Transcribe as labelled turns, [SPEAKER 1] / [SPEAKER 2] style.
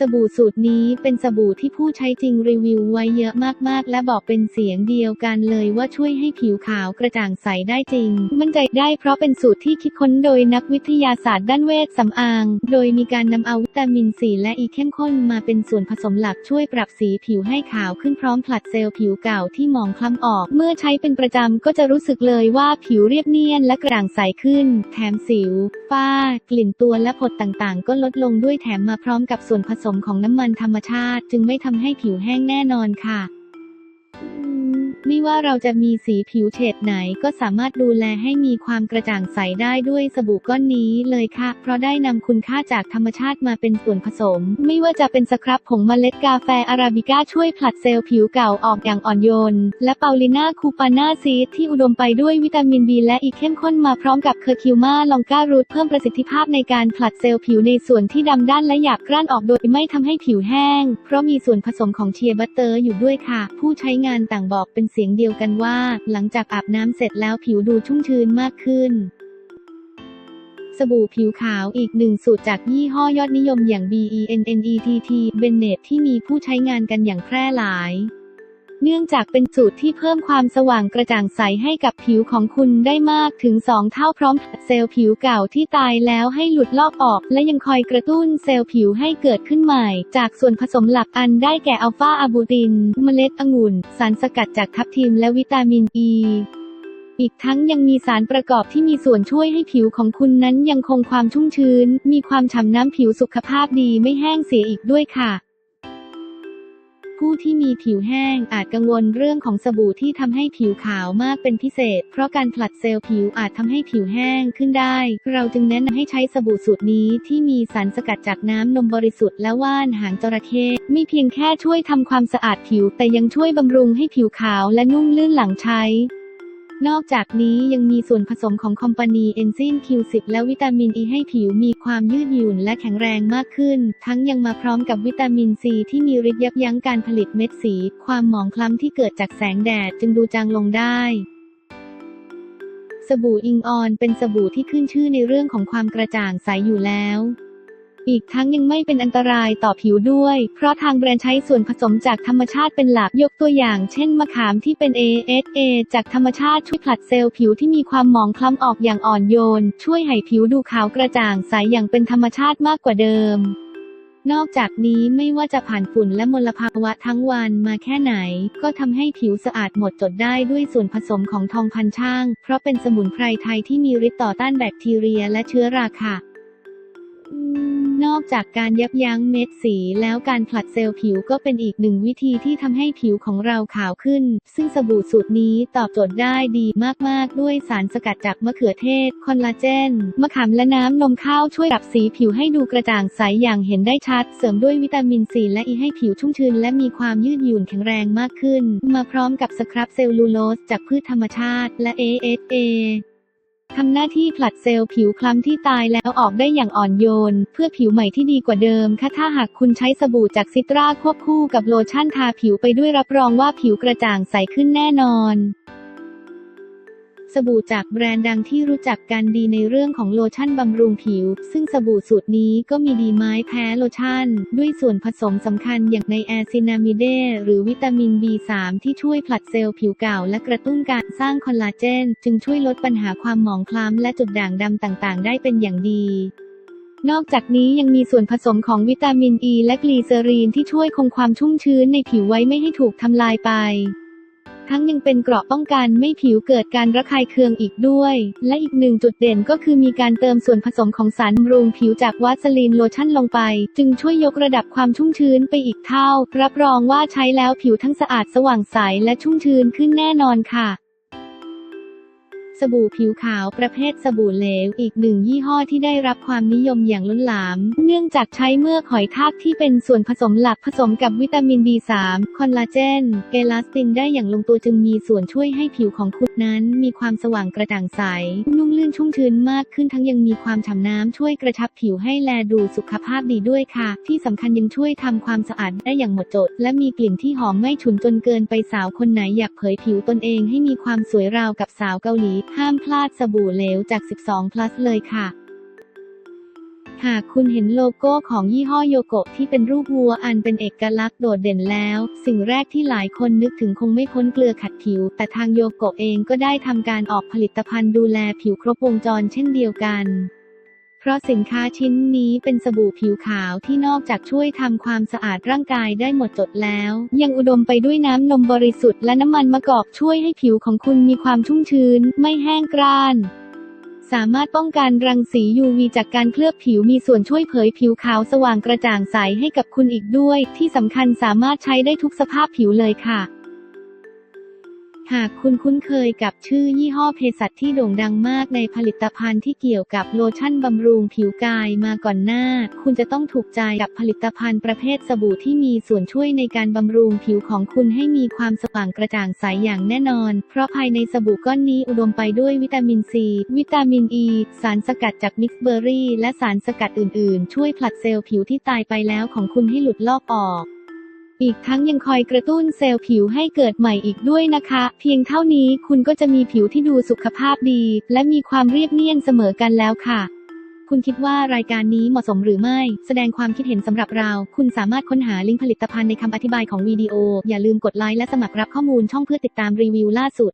[SPEAKER 1] สบู่สูตรนี้เป็นสบู่ที่ผู้ใช้จริงรีวิวไว้เยอะมากๆ และบอกเป็นเสียงเดียวกันเลยว่าช่วยให้ผิวขาวกระจ่างใสได้จริง มั่นใจได้เพราะเป็นสูตรที่คิดค้นโดยนักวิทยาศาสตร์ด้านเวชสำอาง โดยมีการนำเอาวิตามินซีและอีเข้มข้นมาเป็นส่วนผสมหลักช่วยปรับสีผิวให้ขาวขึ้นพร้อมผลัดเซลล์ผิวเก่าที่หมองคล้ำออก เมื่อใช้เป็นประจำก็จะรู้สึกเลยว่าผิวเรียบเนียนและกระจ่างใสขึ้น แถมสิว ฝ้า กลิ่นตัวและผดต่างๆ ก็ลดลงด้วยแถมมาพร้อมกับส่วนผสมของน้ำมันธรรมชาติ จึงไม่ทำให้ผิวแห้งแน่นอนค่ะ ไม่ว่าเราจะมีสีผิวเฉดไหนก็สามารถดูแลให้มีความกระจ่างใสได้ด้วยสบู่ก้อนนี้เลยค่ะ เพราะได้นำคุณค่าจากธรรมชาติมาเป็นส่วนผสม ไม่ว่าจะเป็นสครับผงเมล็ดกาแฟอาราบิก้าช่วยผลัดเซลล์ผิวเก่าออกอย่างอ่อนโยน และเปาลิน่าคูปาน่าซีดที่อุดมไปด้วยวิตามินบีและอีกเข้มข้นมาพร้อมกับเคอร์คิวมาลองการูทเพิ่มประสิทธิภาพในการผลัดเซลล์ผิวในส่วนที่ดำด้านและหยาบกร้านออกโดยไม่ทำให้ผิวแห้ง เพราะมีส่วนผสมของเชียร์บัตเตอร์อยู่ด้วยค่ะ ผู้ใช้งานต่างบอกเป็นเสียงเดียวกันว่า หลังจากอาบน้ำเสร็จแล้วผิวดูชุ่มชื้นมากขึ้น สบู่ผิวขาวอีกหนึ่งสูตรจากยี่ห้อยอดนิยมอย่าง BENNETT Bennett ที่มีผู้ใช้งานกันอย่างแพร่หลาย เนื่องจากเป็นสูตรที่เพิ่มความสว่างกระจ่างใสให้กับผิวของคุณได้มากถึง 2 เท่าพร้อมผลัดเซลล์ผิวเก่าที่ตายแล้วให้หลุดลอกออก และยังคอยกระตุ้นเซลล์ผิวให้เกิดขึ้นใหม่ จากส่วนผสมหลักอันได้แก่อัลฟาอะบูติน เมล็ดองุ่น สารสกัดจากทับทิมและวิตามินอ e. ีอีกทั้งยังมีสารประกอบที่มีส่วนช่วยให้ผิวของคุณนั้นยังคงความชุ่มชื้น มีความฉ่ำน้ำผิวสุขภาพดีไม่แห้งเสียอีกด้วยค่ะ ผู้ที่มีผิวแห้งอาจกังวลเรื่องของสบู่ที่ทำให้ผิวขาวมากเป็นพิเศษ เพราะการผลัดเซลล์ผิวอาจทำให้ผิวแห้งขึ้นได้ เราจึงแนะนำให้ใช้สบู่สูตรนี้ที่มีสารสกัดจากน้ำนมบริสุทธิ์และว่านหางจระเข้ไม่เพียงแค่ช่วยทำความสะอาดผิว แต่ยังช่วยบำรุงให้ผิวขาวและนุ่มลื่นหลังใช้ นอกจากนี้ยังมีส่วนผสมของคอมพานีเอนซิม Q10 และวิตามินอ e ีให้ผิวมีความยืดหยุ่นและแข็งแรงมากขึ้น ทั้งยังมาพร้อมกับวิตามินซีที่มีฤทธิ์ยับยั้งการผลิตเม็ดสี ความหมองคล้ำที่เกิดจากแสงแดดจึงดูจางลงได้สบู่อิงออนเป็นสบู่ที่ขึ้นชื่อในเรื่องของความกระจ่างใสอยู่แล้ว อีกทั้งยังไม่เป็นอันตรายต่อผิวด้วย เพราะทางแบรนด์ใช้ส่วนผสมจากธรรมชาติเป็นหลักยกตัวอย่าง เช่นมะขามที่เป็น ASA จากธรรมชาติช่วยผลัดเซลล์ผิวที่มีความหมองคล้ำออกอย่างอ่อนโยน ช่วยให้ผิวดูขาวกระจ่างใสอย่างเป็นธรรมชาติมากกว่าเดิมนอกจากนี้ไม่ว่าจะผ่านฝุ่นและมลภาวะทั้งวันมาแค่ไหน ก็ทำให้ผิวสะอาดหมดจดได้ด้วยส่วนผสมของทองพันช่าง เพราะเป็นสมุนไพรไทยที่มีฤทธิ์ต่อต้านแบคทีเรียและเชื้อราค่ะ นอกจากการยับยั้งเม็ดสีแล้วการผลัดเซลล์ผิวก็เป็นอีกหนึ่งวิธีที่ทำให้ผิวของเราขาวขึ้น ซึ่งสบู่สูตรนี้ตอบโจทย์ได้ดีมากๆ ด้วยสารสกัดจากมะเขือเทศ คอลลาเจน มะขามและน้ำนมข้าวช่วยปรับสีผิวให้ดูกระจ่างใสอย่างเห็นได้ชัด เสริมด้วยวิตามินซีและอีให้ผิวชุ่มชื้นและมีความยืดหยุ่นแข็งแรงมากขึ้น มาพร้อมกับสครับเซลลูโลสจากพืชธรรมชาติและ ASA ทำหน้าที่ผลัดเซลล์ผิวคล้ำที่ตายแล้วออกได้อย่างอ่อนโยน เพื่อผิวใหม่ที่ดีกว่าเดิมค่ะถ้าหากคุณใช้สบู่จากซิตราควบคู่กับโลชั่นทาผิวไปด้วยรับรองว่าผิวกระจ่างใสขึ้นแน่นอน สบู่จากแบรนด์ดังที่รู้จักกันดีในเรื่องของโลชั่นบำรุงผิว ซึ่งสบู่สูตรนี้ก็มีดีไม้แพ้โลชั่น ด้วยส่วนผสมสำคัญอย่างในแอซินามิเดหรือวิตามิน B3 ที่ช่วยผลัดเซลล์ผิวเก่าและกระตุ้นการสร้างคอลลาเจน จึงช่วยลดปัญหาความหมองคล้ำและจุดด่างดำต่างๆ ได้เป็นอย่างดีนอกจากนี้ยังมีส่วนผสมของวิตามินอ e ีและกลีเซอรีนที่ช่วยคงความชุ่มชื้นในผิวไว้ไม่ให้ถูกทำลายไป ทั้งยังเป็นเกราะป้องกันไม่ผิวเกิดการระคายเคืองอีกด้วย และอีกหนึ่งจุดเด่นก็คือมีการเติมส่วนผสมของสารบำรุงผิวจากวาสลีนโลชั่นลงไป จึงช่วยยกระดับความชุ่มชื้นไปอีกเท่า รับรองว่าใช้แล้วผิวทั้งสะอาดสว่างใสและชุ่มชื้นขึ้นแน่นอนค่ะ สบู่ผิวขาวประเภทสบู่เหลว อีกหนึ่งยี่ห้อที่ได้รับความนิยมอย่างล้นหลาม เนื่องจากใช้เมือกหอยทากที่เป็นส่วนผสมหลักผสมกับวิตามิน B3 คอลลาเจนเกลาสตินได้อย่างลงตัวจึงมีส่วนช่วยให้ผิวของคุณนั้น มีความสว่างกระจ่างใส นุ่มลื่นชุ่มชื้นมากขึ้นทั้งยังมีความฉ่ำน้ำช่วยกระชับผิวให้แลดูสุขภาพดีด้วยค่ะ ที่สำคัญยังช่วยทำความสะอาดได้อย่างหมดจด และมีกลิ่นที่หอมไม่ฉุนจนเกินไปสาวคนไหนอยากเผยผิวตนเองให้มีความสวยราวกับสาวเกาหลีห้ามพลาดสบู่เหลวจาก 12 plus เลยค่ะ หากคุณเห็นโลโก้ของยี่ห้อโยโกะที่เป็นรูปวัวอันเป็นเอกลักษณ์โดดเด่นแล้ว สิ่งแรกที่หลายคนนึกถึงคงไม่พ้นเกลือขัดผิว แต่ทางโยโกะเองก็ได้ทำการออกผลิตภัณฑ์ดูแลผิวครบวงจรเช่นเดียวกัน เพราะสินค้าชิ้นนี้เป็นสบู่ผิวขาวที่นอกจากช่วยทำความสะอาดร่างกายได้หมดจดแล้ว ยังอุดมไปด้วยน้ำนมบริสุทธิ์และน้ำมันมะกอกช่วยให้ผิวของคุณมีความชุ่มชื้น ไม่แห้งกร้านสามารถป้องกันรังสี UV จากการเคลือบผิวมีส่วนช่วยเผยผิวขาวสว่างกระจ่างใสให้กับคุณอีกด้วย ที่สำคัญสามารถใช้ได้ทุกสภาพผิวเลยค่ะ หากคุณคุ้นเคยกับชื่อยี่ห้อเภสัชที่โด่งดังมากในผลิตภัณฑ์ที่เกี่ยวกับโลชั่นบำรุงผิวกายมาก่อนหน้า คุณจะต้องถูกใจกับผลิตภัณฑ์ประเภทสบู่ที่มีส่วนช่วยในการบำรุงผิวของคุณให้มีความสว่างกระจ่างใสอย่างแน่นอน เพราะภายในสบู่ก้อนนี้อุดมไปด้วยวิตามินซี วิตามินอ e, ีสารสกัดจากมิกซ์เบอร์รี่ และสารสกัดอื่น ๆ ช่วยผลัดเซลล์ผิวที่ตายไปแล้วของคุณให้หลุดลอกออก อีกทั้งยังคอยกระตุ้นเซลล์ผิวให้เกิดใหม่อีกด้วยนะคะ เพียงเท่านี้คุณก็จะมีผิวที่ดูสุขภาพดี และมีความเรียบเนียนเสมอกันแล้วค่ะ คุณคิดว่ารายการนี้เหมาะสมหรือไม่ แสดงความคิดเห็นสำหรับเรา คุณสามารถค้นหาลิงก์ผลิตภัณฑ์ในคำอธิบายของวิดีโอ อย่าลืมกดไลค์และสมัครรับข้อมูลช่องเพื่อติดตามรีวิวล่าสุด